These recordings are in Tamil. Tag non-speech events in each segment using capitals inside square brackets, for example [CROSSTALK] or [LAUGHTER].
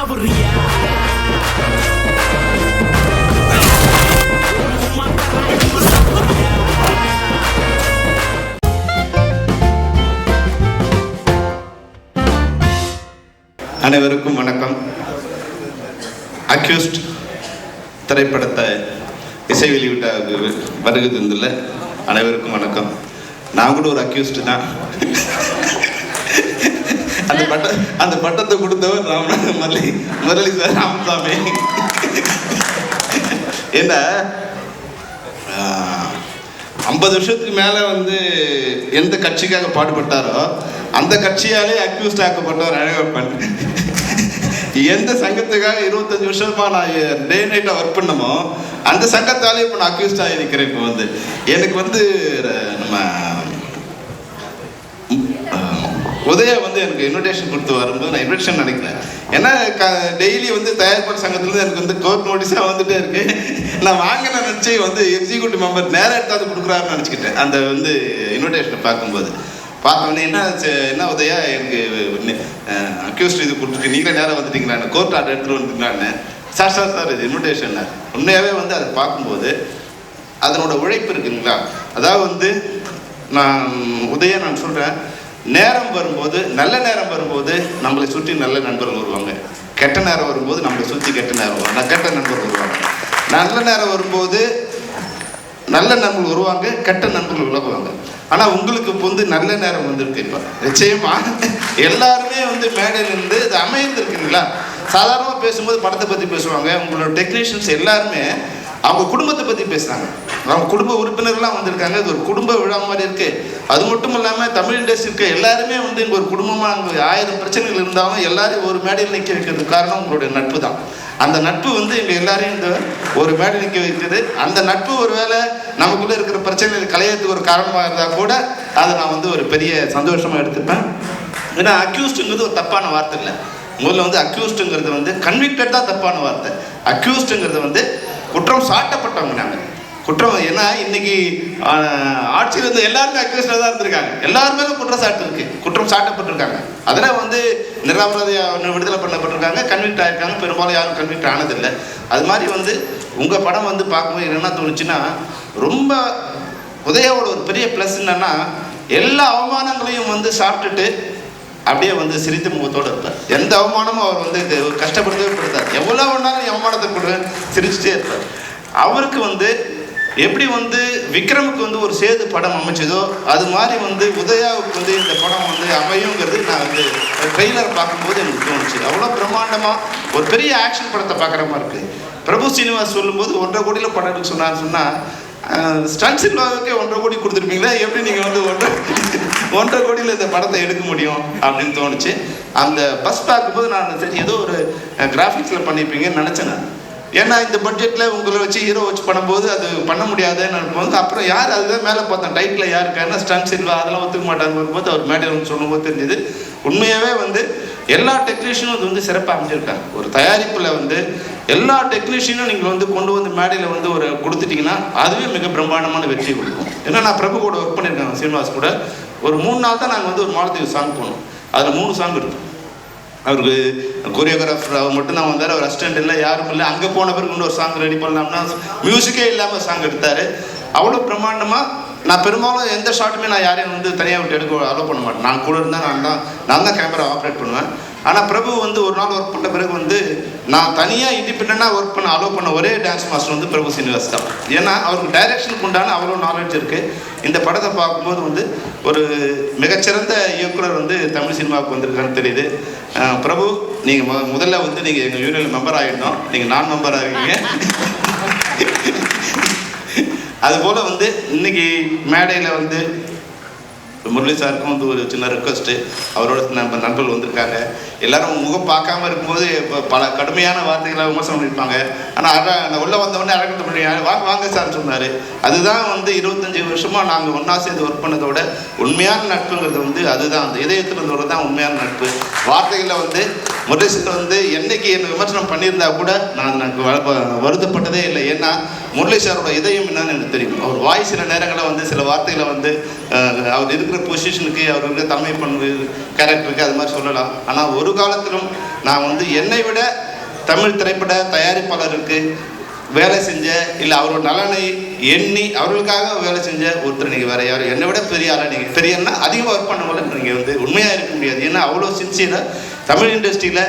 அவர் அனைவருக்கும் வணக்கம். அக்யூஸ்ட் திரைப்படத்தை இசை வெளியிட்ட வருகிறது தந்துள்ள அனைவருக்கும் வணக்கம். நான் கூட ஒரு அக்யூஸ்ட் தான். அந்த பட்ட அந்த பட்டத்தை கொடுத்தவர் ராம முரளி முரளி சார் ராமசாமி. என்ன? ஐம்பது வருஷத்துக்கு மேலே வந்து எந்த கட்சிக்காக பாடுபட்டாரோ அந்த கட்சியாலே அக்யூஸ்ட் ஆக்கப்பட்டவர் அழகப்பன். எந்த சங்கத்துக்காக இருபத்தஞ்சு வருஷமா நான் டே நைட்டாக ஒர்க் பண்ணமோ அந்த சங்கத்தாலே இப்போ நான் அக்யூஸ்ட் ஆகியிருக்கிறேன் இப்போ வந்து. எனக்கு வந்து நம்ம உதயா வந்து எனக்கு இன்விடேஷன் கொடுத்து வரும்போது நான் இன்விடேஷன் நினைக்கிறேன் ஏன்னா க டெய்லி வந்து தயாரிப்பாளர் சங்கத்துலேருந்து எனக்கு வந்து கோர்ட் நோட்டீஸாக வந்துட்டே இருக்கு. நான் வாங்கின நினச்சி வந்து எக்ஸிக்யூட்டிவ் மெம்பர் நேராக எடுத்தாது கொடுக்குறாருன்னு நினச்சிக்கிட்டேன். அந்த வந்து இன்விடேஷனை பார்க்கும்போது. பார்த்தோன்னே என்ன என்ன உதயா எனக்கு அக்யூஸ்ட் இது கொடுத்துருக்கு நீங்களே நேராக வந்துட்டீங்களா கோர்ட் ஆர்டர் எடுத்துகிட்டு வந்துட்டீங்களான்னு. சார் சார் சார் இது இன்விடேஷன் உண்மையாகவே வந்து அதை பார்க்கும்போது அதனோட உழைப்பு இருக்குங்களா? அதாவது வந்து நான் உதய நான் சொல்கிறேன் நேரம் வரும்போது நல்ல நேரம் வரும்போது நம்மளை சுற்றி நல்ல நண்பர்கள் வருவாங்க. கெட்ட நேரம் வரும்போது நம்மளை சுற்றி கெட்ட நேரம் வரும் கெட்ட நண்பர்கள் வருவாங்க. நல்ல நேரம் வரும்போது நல்ல நண்பர்கள் வருவாங்க கெட்ட நண்பர்கள் விலகுவாங்க. ஆனால் உங்களுக்கு இப்போ வந்து நல்ல நேரம் வந்திருக்கு. இப்போ நிச்சயமா எல்லாருமே வந்து மேடையில் இருந்து இது அமைந்திருக்குங்களா? சாதாரணமாக பேசும்போது படத்தை பற்றி பேசுவாங்க. உங்களோட டெக்னீஷியன்ஸ் எல்லாருமே அவங்க குடும்பத்தை பற்றி பேசுகிறாங்க அவங்க குடும்ப உறுப்பினர்லாம் வந்திருக்காங்க. இது ஒரு குடும்ப விழா மாதிரி இருக்கு. அது மட்டும் இல்லாமல் தமிழ் இண்டஸ்ட்ரி எல்லாருமே வந்து இங்கே ஒரு குடும்பமாக அங்கே ஆயிரம் பிரச்சனைகள் இருந்தாலும் எல்லாரையும் ஒரு மேடையில் நிற்க வைக்கிறதுக்கு காரணம் உங்களுடைய நட்பு தான். அந்த நட்பு வந்து எங்கள் எல்லாரையும் இந்த ஒரு மேடை நிற்க வைக்குது. அந்த நட்பு ஒருவேளை நமக்குள்ளே இருக்கிற பிரச்சனைகள் கலையத்துக்கு ஒரு காரணமாக இருந்தால் கூட அதை நான் வந்து ஒரு பெரிய சந்தோஷமாக எடுத்துப்பேன். ஏன்னா அக்யூஸ்டுங்கிறது ஒரு தப்பான வார்த்தை இல்லை. முதல்ல வந்து அக்யூஸ்டுங்கிறது வந்து கன்விக்டட் தான் தப்பான வார்த்தை. அக்யூஸ்டுங்கிறது வந்து குற்றம் சாட்டப்பட்டவங்க நாங்கள் குற்றம் ஏன்னா இன்னைக்கு ஆட்சியில் இருந்து எல்லாருமே அக்யூஸ்டாக தான் இருந்திருக்காங்க. எல்லாருமே குற்றம் சாட்டு இருக்கு. குற்றம் சாட்டப்பட்டிருக்காங்க. அதில் வந்து நிராபராதியாக விடுதலை பண்ணப்பட்டிருக்காங்க. கன்விக்ட் ஆயிருக்காங்க. பெரும்பாலும் யாரும் கன்விக்ட் ஆனதில்லை. அது மாதிரி வந்து உங்கள் படம் வந்து பார்க்கும்போது என்ன தோணுச்சுன்னா ரொம்ப உதயாவோட ஒரு பெரிய ப்ளஸ் என்னன்னா எல்லா அவமானங்களையும் வந்து சாப்பிட்டுட்டு அப்படியே வந்து சிரித்த முகத்தோடு இருப்பார் எந்த அவமானமும் அவர் வந்து இது கஷ்டப்படுத்தவே படுத்தார். எவ்வளோ வேணாலும் அவமானத்தை கொடு சிரிச்சுட்டே இருப்பார் அவருக்கு வந்து எப்படி வந்து விக்ரமுக்கு வந்து ஒரு சேது படம் அமைச்சதோ அது மாதிரி வந்து உதயாவுக்கு வந்து இந்த படம் வந்து அமையுங்கிறது நான் வந்து ட்ரெய்லர் பார்க்கும்போது எனக்கு தோணுச்சு. அவ்வளோ பிரம்மாண்டமாக ஒரு பெரிய ஆக்ஷன் படத்தை பார்க்குற மாதிரி இருக்குது பிரபு சீனிவாஸ் சொல்லும்போது ஒன்றரை கோடியில் படம் எடுக்க சொன்னான்னு சொன்னால் ஸ்டன் சில்வாவுக்கே ஒன்றரை கோடி கொடுத்துருப்பீங்களா? எப்படி நீங்கள் வந்து ஒன்றரை ஒன்றரை கோடியில் இந்த படத்தை எடுக்க முடியும் அப்படின்னு தோணுச்சு. அந்த பஸ் பார்க்கும்போது நான் சரி ஏதோ ஒரு கிராஃபிக்ஸில் பண்ணியிருப்பீங்கன்னு நினச்சேன் நான். ஏன்னா இந்த பட்ஜெட்டில் உங்களை வச்சு ஹீரோ வச்சு பண்ணும்போது அது பண்ண முடியாதுன்னு நினைக்கும்போது அப்புறம் யார் அதுதான் மேலே பார்த்தேன் டைட்டில் யாருக்காருன்னா ஸ்டன்ஸ் சில்வா அதெல்லாம் ஒத்துக்க மாட்டாங்க போது அவர் மேடையில் சொல்லும்போது தெரிஞ்சது. உண்மையாகவே வந்து எல்லா டெக்னீஷியனும் அது வந்து சிறப்பாக அமைஞ்சிருக்காங்க. ஒரு தயாரிப்பில் வந்து எல்லா டெக்னீஷியனும் நீங்கள் வந்து கொண்டு வந்து மேடையில் வந்து ஒரு கொடுத்துட்டிங்கன்னா அதுவே மிக பிரம்மாண்டமான வெற்றி கொடுக்கும். ஏன்னா நான் பிரபு கூட ஒர்க் பண்ணியிருக்கேன் சீனிவாஸ் கூட. ஒரு மூணு நாள் தான் நாங்கள் வந்து ஒரு மாலத்தீவு சாங் போனோம். அதில் மூணு சாங் இருக்கும் அவருக்கு கொரியோகிராஃபர் அவர் மட்டும் தான் வந்தார் அவர் அசிஸ்டன்ட் இல்லை யாரும் இல்லை. அங்கே போன பிறகு இன்னொரு சாங் ரெடி பண்ணலாம்னா மியூசிக்கே இல்லாமல் சாங் எடுத்தார். அவ்வளோ பிரம்மாண்டமாக நான் பெரும்பாலும் எந்த ஷாட்டுமே நான் யாரையும் வந்து தனியாக விட்டு எடுக்க அலோவ் பண்ண மாட்டேன். நான் கூட இருந்தால் நான் தான் நான் தான் கேமரா ஆப்ரேட் பண்ணுவேன். ஆனால் பிரபு வந்து ஒரு நாள் ஒர்க் பண்ண பிறகு வந்து நான் தனியாக இண்டிபெண்டாக ஒர்க் பண்ண அலோவ் பண்ண ஒரே டான்ஸ் மாஸ்டர் வந்து பிரபு சீனிவாஸ் தான். ஏன்னா அவருக்கு டைரக்ஷனுக்கு உண்டான அவ்வளோ நாலேஜ் இருக்குது இந்த படத்தை பார்க்கும்போது வந்து ஒரு மிகச்சிறந்த இயக்குனர் வந்து தமிழ் சினிமாவுக்கு வந்திருக்கான்னு தெரியுது. பிரபு நீங்கள் முதல்ல வந்து நீங்கள் எங்கள் யூனியன் மெம்பர் ஆகிடணும். நீங்கள் நான் மெம்பர் ஆகிங்க [LAUGHS] அதுபோல் வந்து இன்னைக்கு மேடையில் வந்து முரளி சாருக்கும் வந்து ஒரு சின்ன ரெக்வஸ்ட்டு அவரோட நம்ம நண்பர்கள் வந்திருக்காங்க. எல்லாரும் முகம் பார்க்காம இருக்கும்போது இப்போ பல கடுமையான வார்த்தைகளை விமர்சனம் பண்ணியிருப்பாங்க. ஆனால் அழ நான் உள்ளே வந்தவொடனே அழகத்த பண்ணி வாங்க வாங்க சார் சொன்னார். அதுதான் வந்து இருபத்தஞ்சி வருஷமாக நாங்கள் ஒன்றா சேர்ந்து ஒர்க் பண்ணதோட உண்மையான நட்புங்கிறது வந்து அதுதான். அந்த இதயத்தில் இருந்தோட தான் உண்மையான நட்பு. வார்த்தைகளில் வந்து முரளி சார் வந்து என்னைக்கு என்ன விமர்சனம் பண்ணியிருந்தா கூட நான் எனக்கு வ- வருத்தப்பட்டதே இல்லை. ஏன்னா முரளி சாரோட இதயம் என்னன்னு எனக்கு தெரியும். அவர் வாய் சில நேரங்களில் வந்து சில வார்த்தைகளை வந்து அவர் இருக்கிற பொசிஷனுக்கு அவர் இருக்கிற தலைமை பண்பு கேரக்டருக்கு அது மாதிரி சொல்லலாம். ஆனால் ஒரு காலத்திலும் நான் வந்து என்னை விட தமிழ் திரைப்பட தயாரிப்பாளருக்கு வேலை செஞ்ச இல்லை அவரோட நலனை எண்ணி அவர்களுக்காக வேலை செஞ்ச ஒருத்தர் நீங்கள் வேற யாரும். என்னை விட பெரிய ஆளாக நீங்கள் பெரியன்னா அதிகமாக ஒர்க் பண்ணவங்கள நீங்கள் வந்து உண்மையாக இருக்க முடியாது. ஏன்னா அவ்வளோ சின்சியராக தமிழ் இண்டஸ்ட்ரியில்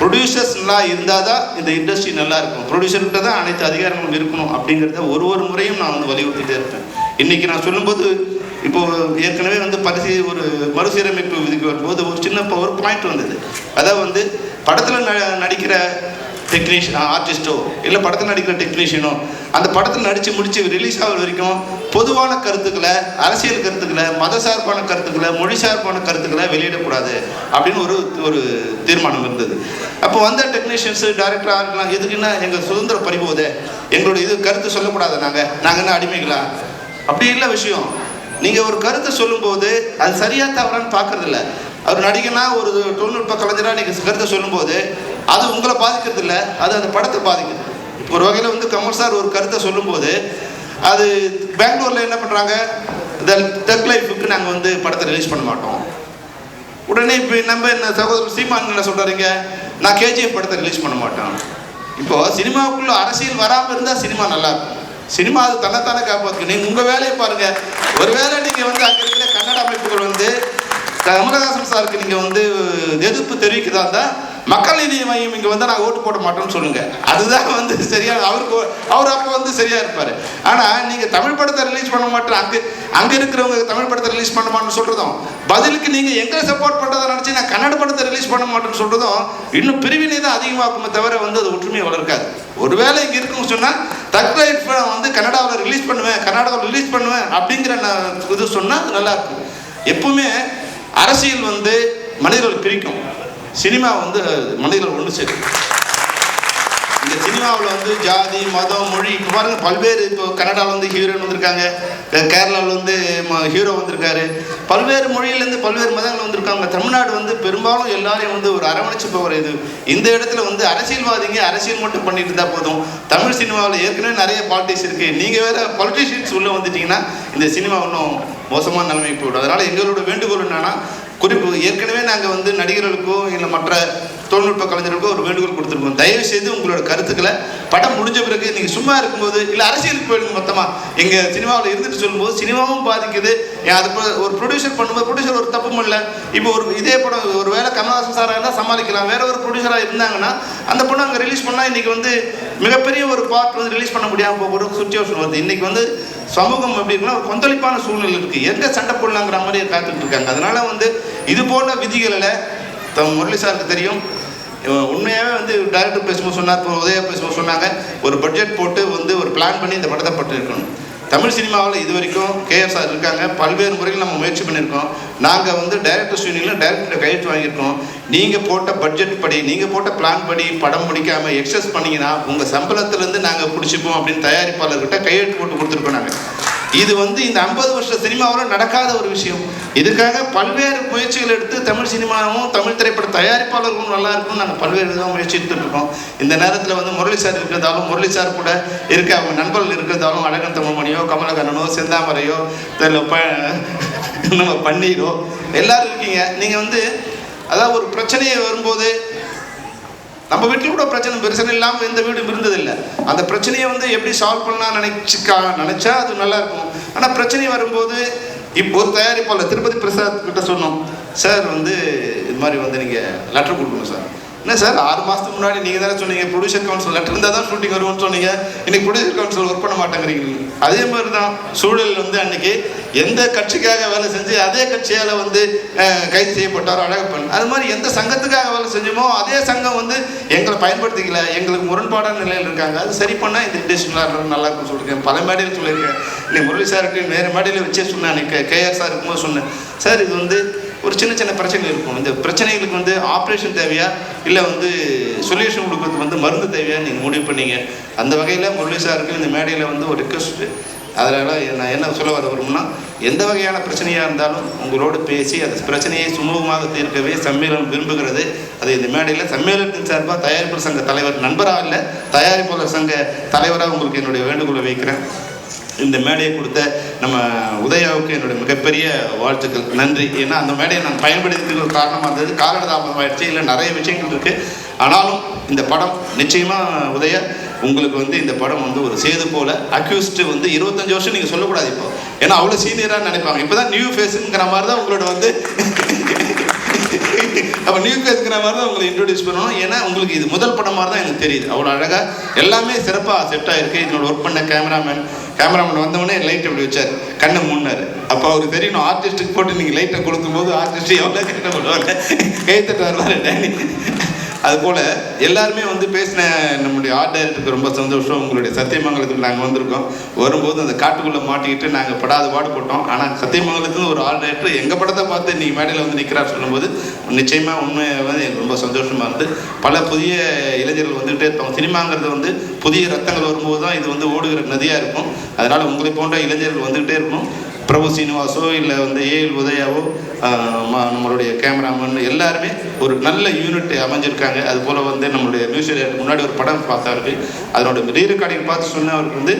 ப்ரொடியூசர்ஸ் நல்லா இருந்தால் தான் இந்த இண்டஸ்ட்ரி நல்லா இருக்கும் ப்ரொடியூசர்கிட்ட தான் அனைத்து அதிகாரங்களும் இருக்கணும் அப்படிங்கிறத ஒரு ஒரு முறையும் நான் வந்து வலியுறுத்திட்டே இருப்பேன். இன்றைக்கி நான் சொல்லும்போது இப்போது ஏற்கனவே வந்து பரிசு ஒரு மறுசீரமைப்பு விதிக்கு வரும்போது ஒரு சின்ன இப்போ ஒரு பாயிண்ட் வந்தது. அதாவது வந்து படத்தில் ந நடிக்கிற டெக்னீஷியன் ஆர்டிஸ்ட்டோ இல்லை படத்தில் நடிக்கிற டெக்னீஷியனோ அந்த படத்தில் நடித்து முடித்து ரிலீஸ் ஆகிற வரைக்கும் பொதுவான கருத்துக்களை அரசியல் கருத்துக்களை மத சார்பான கருத்துக்களை மொழி சார்பான கருத்துக்களை வெளியிடக்கூடாது அப்படின்னு ஒரு ஒரு தீர்மானம் இருந்தது. அப்போ வந்த டெக்னீஷியன்ஸு டேரக்டர் ஆகலாம் எதுக்குன்னா எங்கள் சுதந்திரம் பறிபோதே? எங்களோட இது கருத்து சொல்லக்கூடாது நாங்கள் நாங்கள் என்ன அடிமைகளா? அப்படி இல்லை விஷயம். நீங்கள் ஒரு கருத்தை சொல்லும்போது அது சரியாக தவறான்னு பார்க்குறதில்ல. அவர் நடிகனா ஒரு தொழில்நுட்ப கலைஞராக நீங்கள் கருத்தை சொல்லும்போது அது உங்களை பாதிக்கிறது இல்லை. அது அந்த படத்தை பாதிக்குது. இப்போ ஒரு வகையில் வந்து கமல் சார் ஒரு கருத்தை சொல்லும்போது அது பெங்களூரில் என்ன பண்ணுறாங்க த டக் லைஃபுக்கு நாங்கள் வந்து படத்தை ரிலீஸ் பண்ண மாட்டோம். உடனே இப்போ நம்ம என்ன சகோதரர் சீமான் என்ன சொல்கிறீங்க நான் கேஜிஎஃப் படத்தை ரிலீஸ் பண்ண மாட்டேன். இப்போது சினிமாவுக்குள்ள அரசியல் வராமல் இருந்தால் சினிமா நல்லா இருக்கும். சினிமா அது தன்னைத்தானே காப்பாற்றுக்கு நீங்கள் உங்கள் வேலையை பாருங்கள் ஒருவேளை நீங்கள் வந்து அங்கே இருக்கிற கன்னட அமைப்புகள் வந்து கமலஹாசன் சாருக்கு நீங்கள் வந்து எதிர்ப்பு தெரிவிக்கிறதா இருந்தால் மக்கள் நீதி மையம் இங்கே வந்து நான் ஓட்டு போட மாட்டோம்னு சொல்லுங்கள் அதுதான் வந்து சரியாக அவருக்கு அவர் அப்போ வந்து சரியாக இருப்பார். ஆனால் நீங்கள் தமிழ் படத்தை ரிலீஸ் பண்ண மாட்டோம் அங்கே அங்கே இருக்கிறவங்க தமிழ் படத்தை ரிலீஸ் பண்ண மாட்டோம்னு சொல்கிறதும் பதிலுக்கு நீங்கள் எங்களை சப்போர்ட் பண்ணுறதை நினச்சி நான் கன்னட படத்தை ரிலீஸ் பண்ண மாட்டேன்னு சொல்கிறதும் இன்னும் பிரிவினை தான் அதிகமாக்குமே தவிர வந்து அது ஒற்றுமையை வளர்க்காது. ஒருவேளை இங்கே இருக்குன்னு சொன்னால் தக்லைட் வந்து கன்னடாவில் ரிலீஸ் பண்ணுவேன் கர்நாடகாவில் ரிலீஸ் பண்ணுவேன் அப்படிங்கிற நான் இது சொன்னால் அது நல்லா எப்பவுமே அரசியல் வந்து மனிதர்கள் பிரிக்கும். சினிமா வந்து மனிதர்கள் ஒன்று சேரும் இந்த சினிமாவில் வந்து ஜாதி மதம் மொழி இப்போ பாருங்க பல்வேறு இப்போ கன்னடாவில் வந்து ஹீரோயின் வந்திருக்காங்க. கேரளாவில் வந்து ஹீரோ வந்திருக்காரு. பல்வேறு மொழியிலேருந்து பல்வேறு மதங்கள் வந்திருக்காங்க. தமிழ்நாடு வந்து பெரும்பாலும் எல்லாரையும் வந்து ஒரு அரவணைச்சு போகிற இது. இந்த இடத்துல வந்து அரசியல்வாதிங்க அரசியல் மட்டும் பண்ணிட்டு இருந்தால் போதும். தமிழ் சினிமாவில் ஏற்கனவே நிறைய பாலிட்டிக்ஸ் இருக்குது நீங்கள் வேறு பாலிட்டிஷியன்ஸ் உள்ளே வந்துட்டிங்கன்னா இந்த சினிமா இன்னும் மோசமான நிலைமை போய்டும். அதனால் எங்களோட வேண்டுகோள் என்னன்னா குறிப்பு ஏற்கனவே நாங்கள் வந்து நடிகர்களுக்கோ இல்லை மற்ற தொழில்நுட்ப கலைஞர்களுக்கோ ஒரு வேண்டுகோள் கொடுத்துருக்கோம். தயவு செய்து உங்களோட கருத்துக்களை படம் முடிஞ்ச பிறகு நீங்கள் சும்மா இருக்கும்போது இல்லை அரசியலுக்கு போயிடுங்க மொத்தமாக எங்கள் சினிமாவில் இருந்துட்டு சொல்லும்போது சினிமாவும் பாதிக்குது. ஏன் அது ஒரு ப்ரொடியூசர் பண்ணும்போது ப்ரொடியூசர் ஒரு தப்பும் இல்லை. இப்போ ஒரு இதே படம் ஒரு வேளை கமல்ஹாசன் சாராக இருந்தால் சமாளிக்கலாம். வேற ஒரு ப்ரொடியூசராக இருந்தாங்கன்னா அந்த படம் அங்கே ரிலீஸ் பண்ணால் இன்றைக்கி வந்து மிகப்பெரிய ஒரு பார்ட் வந்து ரிலீஸ் பண்ண முடியாமல் போகிற ஒரு சுச்சுவேஷன் வருது. இன்றைக்கி வந்து சமூகம் எப்படி இருக்குன்னா ஒரு கொந்தளிப்பான சூழ்நிலை இருக்குது எங்கே சண்டை போடலாங்கிற மாதிரி காத்துட்டு இருக்காங்க. அதனால வந்து இது போன்ற விதிகளில் தம் முரளி சாருக்கு தெரியும். உண்மையாகவே வந்து டைரக்டர் பேசும்போது சொன்னார் இப்போ உதயா பேசும்போது சொன்னாங்க ஒரு பட்ஜெட் போட்டு வந்து ஒரு பிளான் பண்ணி இந்த படத்தை பட்டு இருக்கணும் தமிழ் சினிமாவில் இது வரைக்கும் கேஎஸ் சார் இருக்காங்க. பல்வேறு முறைகள் நம்ம முயற்சி பண்ணியிருக்கோம். நாங்கள் வந்து டைரக்டர்ஸ் யூனியனில் டைரக்டர் கையெழுத்து வாங்கியிருக்கோம். நீங்கள் போட்ட பட்ஜெட் படி நீங்கள் போட்ட பிளான் படி படம் முடிக்காமல் எக்ஸஸ் பண்ணிங்கன்னா உங்கள் சம்பளத்துலேருந்து நாங்கள் பிடிச்சிப்போம் அப்படின்னு தயாரிப்பாளர்கிட்ட கையெழுத்து போட்டு கொடுத்துருக்கோம் நாங்கள் இது வந்து இந்த ஐம்பது வருஷ சினிமாவில் நடக்காத ஒரு விஷயம். இதுக்காக பல்வேறு முயற்சிகள் எடுத்து தமிழ் சினிமாவும் தமிழ் திரைப்பட தயாரிப்பாளர்களும் நல்லா இருக்கும்னு நாங்கள் பல்வேறு விதமாக முயற்சி இருக்கோம். இந்த நேரத்தில் வந்து முரளி சார் இருக்கிறதாலும் முரளி சார் கூட இருக்க அவங்க நண்பர்கள் இருக்கிறதாலும் அழகன் தமிழ்மணியோ கமலகண்ணனோ செந்தாமரையோ ப நம்ம பன்னீரோ எல்லாரும் இருக்கீங்க. நீங்கள் வந்து அதாவது ஒரு பிரச்சனையை வரும்போது நம்ம வீட்டில் கூட பிரச்சனை பிரச்சனை இல்லாமல் எந்த வீடும் இருந்ததில்லை. அந்த பிரச்சனையை வந்து எப்படி சால்வ் பண்ணலாம் நினைச்சுக்கா நினச்சா அது நல்லா இருக்கும். ஆனால் பிரச்சனை வரும்போது இப்போ ஒரு தயாரிப்பாளர் திருப்பதி பிரசாத் கிட்ட சொன்னோம் சார் வந்து இது மாதிரி வந்து நீங்கள் லெட்டர் கொடுக்கணும் சார். என்ன சார் ஆறு மாதத்துக்கு முன்னாடி நீங்கள் தானே சொன்னீங்க ப்ரொடியூசர் கவுன்சில் லெட்டர் இருந்தால் தான் ஷூட்டிங் வருவோம்னு சொன்னீங்க. இன்னைக்கு ப்ரொடியூசர் கவுன்சில் ஒர்க் பண்ண மாட்டேங்கிறீங்க. அதே மாதிரி தான் சூழல் வந்து அன்னைக்கு எந்த கட்சிக்காக வேலை செஞ்சு அதே கட்சியால் வந்து கைது செய்யப்பட்டாரோ அழகப்பன். அது மாதிரி எந்த சங்கத்துக்காக வேலை செஞ்சோமோ அதே சங்கம் வந்து எங்களை பயன்படுத்திக்கல எங்களுக்கு முரண்பாடான நிலையில் இருக்காங்க. அது சரி பண்ணால் இந்த இண்டஸ்ட்ரி நல்லா இருக்கும் சொல்லியிருக்கேன் பல மேடையில் சொல்லியிருக்கேன். இன்னைக்கு முரளி சார்கிட்ட வேறு மேடையில் வச்சே சொன்னேன் அன்னைக்கு. கேஆர் சார் இருக்கும்போது சொன்னேன். சார் இது வந்து ஒரு சின்ன சின்ன பிரச்சனைகள் இருக்கும். இந்த பிரச்சனைகளுக்கு வந்து ஆப்ரேஷன் தேவையா? இல்லை வந்து சொல்யூஷன் கொடுக்கறதுக்கு வந்து மருந்து தேவையா நீங்கள் முடிவு பண்ணீங்க. அந்த வகையில் முரளி சாருக்கு இந்த மேடையில் வந்து ஒரு ரிக்வஸ்ட்டு அதனால் நான் என்ன சொல்ல வர வரும்னா எந்த வகையான பிரச்சனையாக இருந்தாலும் உங்களோடு பேசி அந்த பிரச்சனையை சுமூகமாக தீர்க்கவே சம்மேளனம் விரும்புகிறது. அது இந்த மேடையில் சம்மேளனத்தின் சார்பாக தயாரிப்பாளர் சங்க தலைவர் நண்பராக இல்லை தயாரிப்பாளர் சங்க தலைவராக உங்களுக்கு என்னுடைய வேண்டுகோளை வைக்கிறேன். இந்த மேடையை கொடுத்த நம்ம உதயாவுக்கு என்னுடைய மிகப்பெரிய வாழ்த்துக்கள். நன்றி. ஏன்னா அந்த மேடையை நான் பயன்படுத்திக்கு ஒரு காரணமாக இருந்தது. காலதாமதமாயிடுச்சு இல்லை நிறைய விஷயங்கள் இருக்குது ஆனாலும் இந்த படம் நிச்சயமாக உதய உங்களுக்கு வந்து இந்த படம் வந்து ஒரு சேது போல அக்யூஸ்டு வந்து இருபத்தஞ்சு வருஷம் நீங்கள் சொல்லக்கூடாது இப்போ. ஏன்னா அவ்வளோ சீனியராக நினைப்பாங்க. இப்போ தான் நியூ ஃபேஸுங்கிற மாதிரி தான் உங்களோட வந்து அப்போ நியூ ஃபேஸ்ங்கிற மாதிரி தான் உங்களை இன்ட்ரடியூஸ் பண்ணணும். ஏன்னா உங்களுக்கு இது முதல் படம் மாதிரி தான் எனக்கு தெரியுது. அவ்வளோ அழகாக எல்லாமே சிறப்பாக செட் ஆகிருக்கு இதனோட ஒர்க் பண்ண கேமராமேன் கேமராமேன் வந்தவொடனே லைட் அப்படி வச்சார். கண்ணை மூடினார். அப்போ அவருக்கு தெரியணும் ஆர்டிஸ்ட்டுக்கு போட்டு நீங்கள் லைட்டை கொடுக்கும்போது ஆர்டிஸ்ட்டு ஆர்டிஸ்ட் எவ்வளோ கஷ்டம் பண்ணுவாங்க கைத்தட்டு வருவார் டேனி அதுபோல் எல்லாருமே வந்து பேசின நம்முடைய ஆர்ட் டைரக்டருக்கு ரொம்ப சந்தோஷம். உங்களுடைய சத்தியமங்கலத்துக்கு நாங்கள் வந்திருக்கோம். வரும்போது அந்த காட்டுக்குள்ளே மாட்டிக்கிட்டு நாங்கள் படாத பாடுபட்டோம் ஆனால் சத்தியமங்கலத்துக்கு ஒரு ஆர்ட் டைரக்டர் எங்கள் படத்தை பார்த்து இன்றைக்கி மேடையில் வந்து நிற்கிறார் சொல்லும்போது நிச்சயமாக உண்மை வந்து எனக்கு ரொம்ப சந்தோஷமாக இருந்து பல புதிய இளைஞர்கள் வந்துகிட்டே இருப்பாங்க. சினிமாங்கிறது வந்து புதிய ரத்தங்கள் வரும்போது தான் இது வந்து ஓடுகிற நதியாக இருக்கும். அதனால் உங்களை போன்ற இளைஞர்கள் வந்துக்கிட்டே இருக்கணும் பிரபு சீனிவாசோ இல்லை வந்து ஏஎல் உதயாவோ நம்மளுடைய கேமராமேன் எல்லாருமே ஒரு நல்ல யூனிட் அமைஞ்சிருக்காங்க. அது போல் வந்து நம்மளுடைய மியூசியம் முன்னாடி ஒரு படம் பார்த்தாரு அதனோட ரீ ரெக்கார்டிங் பார்த்து சொன்ன அவருக்கு வந்து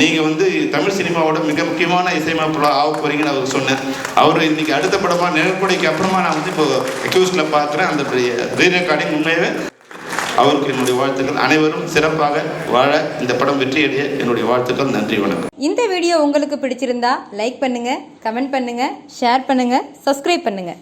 நீங்கள் வந்து தமிழ் சினிமாவோட மிக முக்கியமான இசையமைப்பாளர் ஆக போகிறீங்கன்னு அவர் சொன்னேன் அவர் இன்னைக்கு அடுத்த படமாக நிழற்படைக்கு அப்புறமா நான் வந்து இப்போ அக்யூஸில் பார்க்குறேன். அந்த ரீ ரெக்கார்டிங் உண்மையாகவே அவருக்கு என்னுடைய வாழ்த்துக்கள். அனைவரும் சிறப்பாக வாழ இந்த படம் வெற்றியடைய என்னுடைய வாழ்த்துக்கள். நன்றி வணக்கம். இந்த வீடியோ உங்களுக்கு பிடிச்சிருந்தா லைக் பண்ணுங்க கமெண்ட் பண்ணுங்க ஷேர் பண்ணுங்க சப்ஸ்கிரைப் பண்ணுங்க.